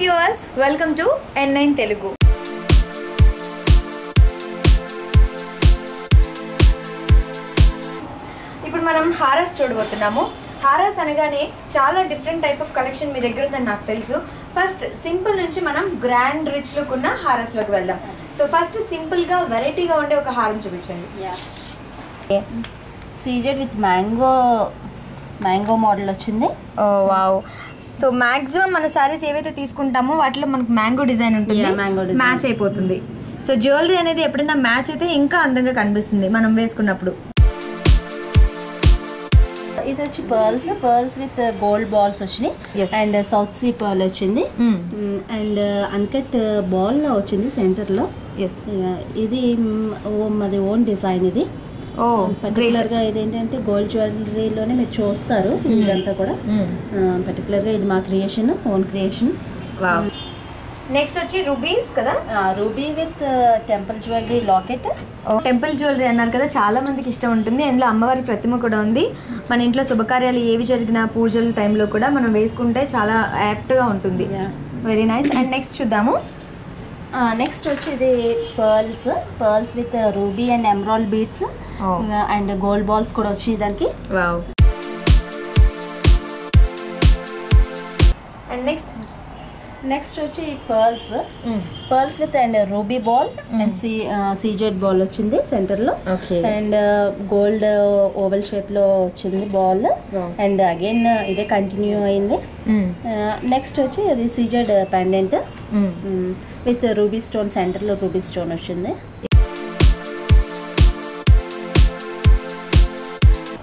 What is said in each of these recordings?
Viewers welcome to N nine Telugu ఇప్పుడు మనం హారస్ చూడబోతున్నాము. హారస్ అనగానే చాలా డిఫరెంట్ టైప్ ఆఫ్ కలెక్షన్ మీ దగ్గర ఉందని నాకు తెలుసు. ఫస్ట్ సింపుల్ నుంచి మనం గ్రాండ్ రిచ్ లుక్ ఉన్న హారస్లోకి వెళ్దాం. సో ఫస్ట్ సింపుల్గా వెరైటీగా ఉండే ఒక హారం చూపించండి. CZ with mango mango model వచ్చింది. ఓ వావ్ సో మాక్సిమం మన సారీస్ ఏవైతే తీసుకుంటామో వాటిలో మనకు మ్యాంగో డిజైన్ ఉంటుంది. Design. మ్యాచ్ అయిపోతుంది. సో జ్యువెలరీ అనేది ఎప్పుడైనా మ్యాచ్ అయితే ఇంకా అందంగా కనిపిస్తుంది మనం వేసుకున్నప్పుడు. ఇది వచ్చి pearls pearls with gold balls వచ్చినాయి. అండ్ సౌత్ సీ పర్ల్ వచ్చింది. అండ్ అన్కట్ బాల్ వచ్చింది సెంటర్లో ఎస్ ఇది మాది ఓన్ డిజైన్ ఇది. పర్టికులర్గా ఇది ఏంటంటే గోల్డ్ జ్యువెలరీలోనే మీరు చూస్తారు ఇదంతా కూడా. పర్టికులర్గా ఇది మా creation own creation wow next వచ్చి రూబీస్ కదా? Ruby with temple jewellery locket temple jewellery అన్నారు కదా చాలా మందికి ఇష్టం ఉంటుంది. అందులో అమ్మవారి ప్రతిమ కూడా ఉంది. మన ఇంట్లో శుభకార్యాలు ఏవి జరిగినా పూజల టైంలో కూడా మనం వేసుకుంటే చాలా యాప్ట్గా ఉంటుంది. వెరీ నైస్ అండ్ నెక్స్ట్ చూద్దాము. నెక్స్ట్ వచ్చి ఇది pearls pearls with ruby and emerald beads Oh. And gold balls కూడా వచ్చి దానికి. అండ్ నెక్స్ట్ నెక్స్ట్ వచ్చి pearls pearls with and ruby ball and C CZ ball వచ్చింది సెంటర్లో. అండ్ గోల్డ్ ఓవల్ షేప్లో వచ్చింది బాల్. అండ్ అగైన్ ఇదే కంటిన్యూ అయింది. నెక్స్ట్ వచ్చి అది CZ pendant with ruby stone సెంటర్లో రూబీ స్టోన్ వచ్చింది.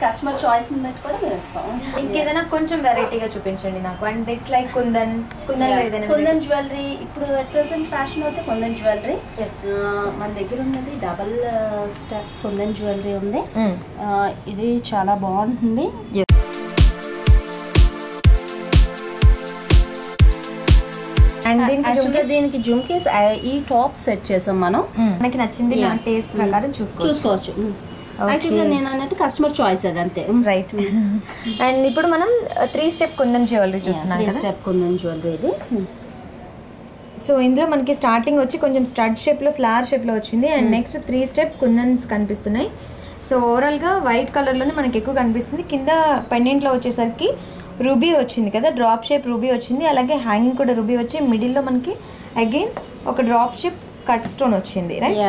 కస్టమర్ చాయిస్ బట్టి కూడా మేము ఇస్తాం ఇంకేదైనా కొంచెం వెరైటీగా చూపించండి నాకు. And it's like kundan kundan ఏదైనా కుందన్ జ్యువెలరీ ఇప్పుడు అట్ ప్రెసెంట్ ఫ్యాషన్ అయితే కుందన్ జ్యువెలరీ. మన దగ్గర ఉన్నది డబల్ స్టెప్ కుందన్ జ్యువెలరీ ఉంది. Mm. ఆ, ఇది చాలా బాగుంటుంది. అండ్ దీనికి దీనికి జుమ్కీస్ ఈ టాప్ సెట్ చేసాం మనం. మనకి నచ్చింది. టేస్ట్ ప్రకారం చూసుకోవచ్చు. చూసుకోవచ్చు. యాక్చువల్గా నేను అన్నట్టు కస్టమర్ చాయిస్ అది అంతే రైట్ అండ్ ఇప్పుడు మనం త్రీ స్టెప్ కుందన్ జ్యువెలరీ చూస్తున్నాం కదా. స్టెప్ కుందన్ జ్యువెలరీ ఇది. సో ఇందులో మనకి స్టార్టింగ్ వచ్చి కొంచెం స్టడ్ షేప్లో ఫ్లవర్ షేప్లో వచ్చింది. And next three step kundans కనిపిస్తున్నాయి. సో ఓవరాల్గా వైట్ కలర్లోనే మనకి ఎక్కువ కనిపిస్తుంది. కింద పెండెంట్లో వచ్చేసరికి రూబీ వచ్చింది కదా డ్రాప్ షేప్ రూబీ వచ్చింది. అలాగే హ్యాంగింగ్ కూడా రూబీ వచ్చి మిడిల్లో మనకి అగైన్ ఒక డ్రాప్ షేప్ కట్ స్టోన్ వచ్చింది రైట్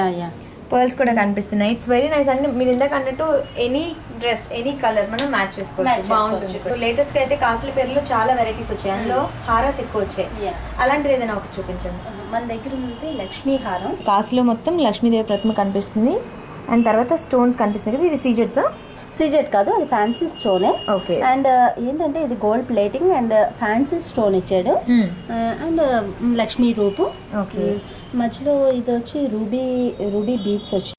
పర్ల్స్ కూడా కనిపిస్తున్నాయి. ఇట్స్ వెరీ నైస్ అంటే మీరు ఇందాక అన్నట్టు ఎనీ డ్రెస్ ఎనీ కలర్ మనం మ్యాచ్ చేసుకోవచ్చు. బాగుంటుంది. లేటెస్ట్ అయితే కాసుల పేర్లో చాలా వెరైటీస్ వచ్చాయి. అందులో హారాస్ ఎక్కువ వచ్చాయి. అలాంటిది ఏదైనా ఒకటి చూపించండి. మన దగ్గర ఉన్నది లక్ష్మీ హారం. కాసులో మొత్తం లక్ష్మీదేవి ప్రతిమ కనిపిస్తుంది. అండ్ తర్వాత స్టోన్స్ కనిపిస్తుంది కదా ఇవి సీజెట్సా సీజెట్ కాదు అది ఫ్యాన్సీ స్టోనే ఓకే. అండ్ ఏంటంటే ఇది gold plating and fancy stone ఇచ్చాడు. అండ్ లక్ష్మీ రూపు. ఓకే. Mm, మధ్యలో ఇది వచ్చి రూబీ రూబీ బీట్స్ వచ్చి.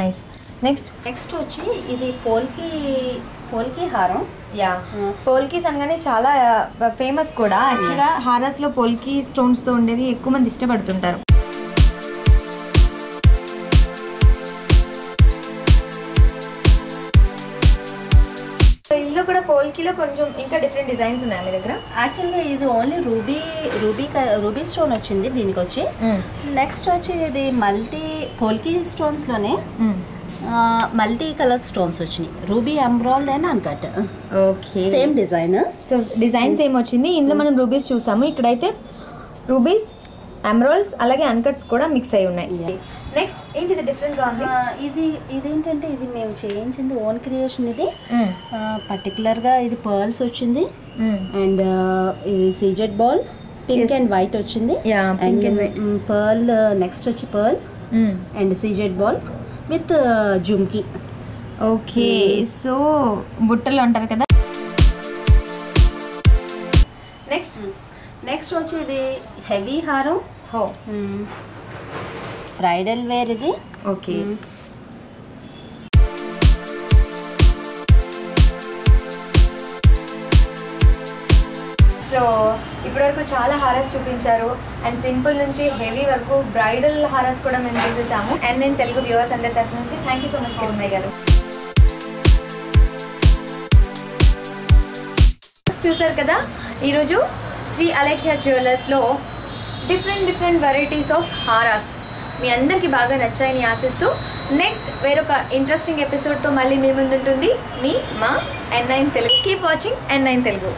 నైస్ నెక్స్ట్ నెక్స్ట్ వచ్చి ఇది పోల్కి పోల్కి హారం. యా పోల్కీస్ అనగానే చాలా ఫేమస్ కూడా. యాక్చువల్గా హారాస్లో పోల్కీ స్టోన్స్తో ఉండేవి ఎక్కువ మంది ఇష్టపడుతుంటారు. పోల్కీలో కొంచెం ఇంకా డిఫరెంట్ డిజైన్స్ ఉన్నాయి మీ దగ్గర? యాక్చువల్గా ఇది only ruby ruby ruby stone వచ్చింది దీనికి వచ్చి నెక్స్ట్ వచ్చి ఇది మల్టీ పోల్కి స్టోన్స్లోనే మల్టీ కలర్ స్టోన్స్ వచ్చినాయి. Ruby ఎంబ్రాయిడ్ and uncut okay. Same design so designs ఏం వచ్చింది ఇందులో మనం రూబీస్ చూసాము. ఇక్కడైతే రూబీస్ ఎమరాల్డ్స్ అలాగే అన్కట్స్ కూడా మిక్స్ అయి ఉన్నాయి. నెక్స్ట్ ఏంటిది డిఫరెంట్గా ఉంది ఇది ఇదేంటంటే ఇది మేము చేయించింది ఓన్ క్రియేషన్ ఇది. పర్టికులర్గా ఇది పర్ల్స్ వచ్చింది. అండ్ ఇది CZ ball pink. And white వచ్చింది white. పర్ల్ నెక్స్ట్ వచ్చి pearl. And CZ ball with jhumki okay so బుట్టలు ఉంటారు కదా నెక్స్ట్ నెక్స్ట్ వచ్చి ఇది హెవీ హారం. హో. బ్రైడల్ వేర్ ఇది. ఓకే. సో ఇప్పటివరకు చాలా హారస్ చూపించారు. అండ్ సింపుల్ నుంచి హెవీ వరకు బ్రైడల్ హారస్ కూడా మేము చూసేసాము అండ్ నేను తెలుగు వ్యూవర్స్ అందరి తరఫు నుంచి thank you so much Kiran garu. చూసారు కదా ఈరోజు శ్రీ అలేఖ్య జ్యువెలర్స్లో డిఫరెంట్ డిఫరెంట్ వెరైటీస్ ఆఫ్ హారాస్ మీ అందరికీ బాగా నచ్చాయని ఆశిస్తూ నెక్స్ట్ వేరొక ఇంట్రెస్టింగ్ ఎపిసోడ్తో మళ్ళీ మీ ముందుంటుంది మీ మా N nine Telugu keep watching N nine Telugu